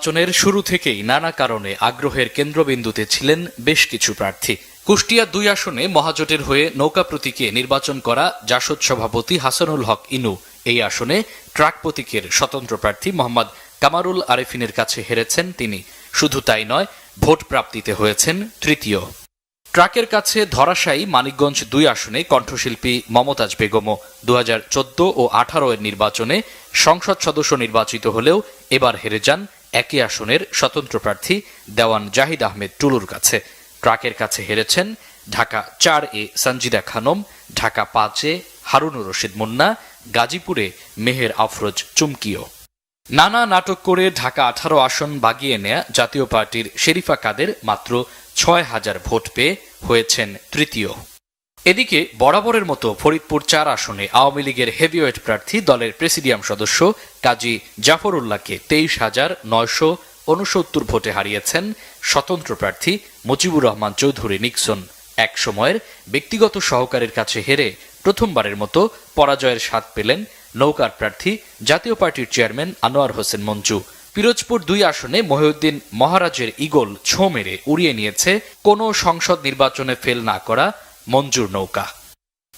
নির্বাচনের শুরু থেকেই নানা কারণে আগ্রহের কেন্দ্রবিন্দুতে ছিলেন বেশ কিছু প্রার্থী। কুষ্টিয়া দুই আসনে মহাজোটের হয়ে নৌকা প্রতীকে নির্বাচন করা জাসদ সভাপতি হাসানুল হক ইনু। এই আসনে ট্রাক প্রতীকের স্বতন্ত্র প্রার্থী মোহাম্মদ কামারুল আরেফিনের কাছে হেরেছেন তিনি। শুধু তাই নয়, ভোট প্রাপ্তিতে হয়েছেন তৃতীয়। ট্রাকের কাছে ধরাশায়ী মানিকগঞ্জ দুই আসনে কণ্ঠশিল্পী মমতাজ বেগমও। দু ও আঠারো এর নির্বাচনে সংসদ সদস্য নির্বাচিত হলেও এবার হেরে যান একই আসনের স্বতন্ত্র প্রার্থী দেওয়ান জাহিদ আহমেদ টুলুর কাছে। ট্রাকের কাছে হেরেছেন ঢাকা চার এ সঞ্জিদা খানম, ঢাকা পাঁচে হারুনুর রশিদ মুন্না, গাজীপুরে মেহের আফরোজ চুমকিও। নানা নাটক করে ঢাকা আঠারো আসন বাগিয়ে নেয়া জাতীয় পার্টির শেরিফা কাদের মাত্র ছয় হাজার ভোট পেয়ে হয়েছেন তৃতীয়। এদিকে বরাবরের মতো ফরিদপুর চার আসনে আওয়ামী লীগের হেভিওয়েট প্রার্থী দলের প্রেসিডিয়াম সদস্য কাজী জাফরুল্লাহকে তেইশ হাজার নয়শো উনসত্তর ভোটে হারিয়েছেন স্বতন্ত্র প্রার্থী মুজিবুর রহমান চৌধুরী নিক্সন। এক সময়ের ব্যক্তিগত সহকারের কাছে হেরে প্রথমবারের মতো পরাজয়ের স্বাদ পেলেন নৌকার প্রার্থী জাতীয় পার্টির চেয়ারম্যান আনোয়ার হোসেন মঞ্জু। পিরোজপুর দুই আসনে মহিউদ্দিন মহারাজের ইগল ছো মেরে উড়িয়ে নিয়েছে। কোনো সংসদ নির্বাচনে ফেল না করা মঞ্জুর নৌকা।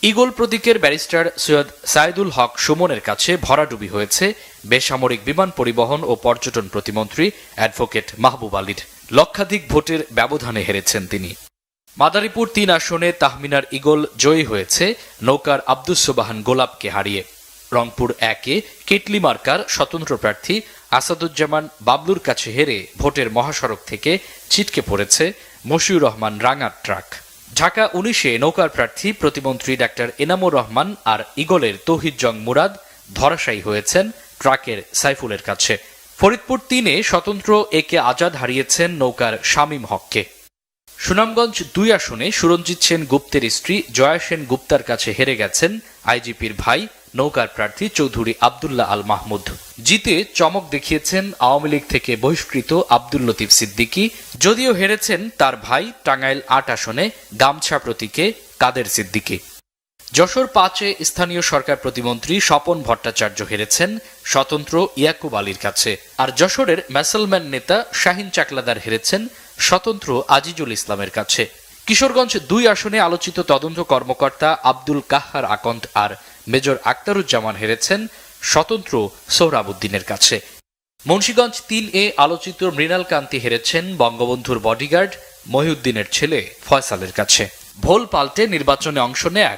ইগল প্রতীকের ব্যারিস্টার সৈয়দ সাইদুল হক সুমনের কাছে ভরাডুবি হয়েছে বেসামরিক বিমান পরিবহন ও পর্যটন প্রতিমন্ত্রী অ্যাডভোকেট মাহবুব আলীর। লক্ষাধিক ভোটের ব্যবধানে হেরেছেন তিনি। মাদারীপুর তিন আসনে তাহমিনার ইগল জয়ী হয়েছে নৌকার আব্দুস সোবাহান গোলাপকে হারিয়ে। রংপুর একে কেটলি মার্কার স্বতন্ত্র প্রার্থী আসাদুজ্জামান বাবলুর কাছে হেরে ভোটের মহাসড়ক থেকে ছিটকে পড়েছে মশিউর রহমান রাঙার ট্রাক। ঢাকা উনিশে নৌকার প্রার্থী প্রতিমন্ত্রী ডাক্তার এনামুর রহমান আর ইগলের তৌহিদ জং মুরাদ ধরাশায়ী হয়েছেন ট্রাকের সাইফুলের কাছে। ফরিদপুর তিনে স্বতন্ত্র এ কে আজাদ হারিয়েছেন নৌকার শামীম হককে। সুনামগঞ্জ দুই আসনে সুরঞ্জিত সেন গুপ্তের স্ত্রী জয়া সেন গুপ্তার কাছে হেরে গেছেন আইজিপির ভাই নৌকার প্রার্থী চৌধুরী আবদুল্লাহ আল মাহমুদ। জিতে চমক দেখিয়েছেন আওয়ামী লীগ থেকে বহিষ্কৃত আব্দুল লতিফ সিদ্দিকী। যদিও হেরেছেন তার ভাই টাঙ্গাইল আট আসনে, গামছা প্রতীকে কাদের সিদ্দিকী। যশোর পাঁচে স্থানীয় সরকার প্রতিমন্ত্রী স্বপন ভট্টাচার্য হেরেছেন স্বতন্ত্র ইয়াকুব আলীর কাছে। আর যশোরের ম্যাসেলম্যান নেতা শাহিন চাকলাদার হেরেছেন স্বতন্ত্র আজিজুল ইসলামের কাছে। কিশোরগঞ্জ দুই আসনে আলোচিত তদন্ত কর্মকর্তা আব্দুল কাহার আকন্দ আর মেজর আক্তারুজ্জামান হেরেছেন স্বতন্ত্র সোহরাবুদ্দিনের কাছে। মুন্সীগঞ্জ তিন এ আলোচিত মৃণাল কান্তি হেরেছেন বঙ্গবন্ধুর বডিগার্ড মহিউদ্দিনের ছেলে ফয়সালের কাছে। ভোল পাল্টে নির্বাচনে অংশ নেয়া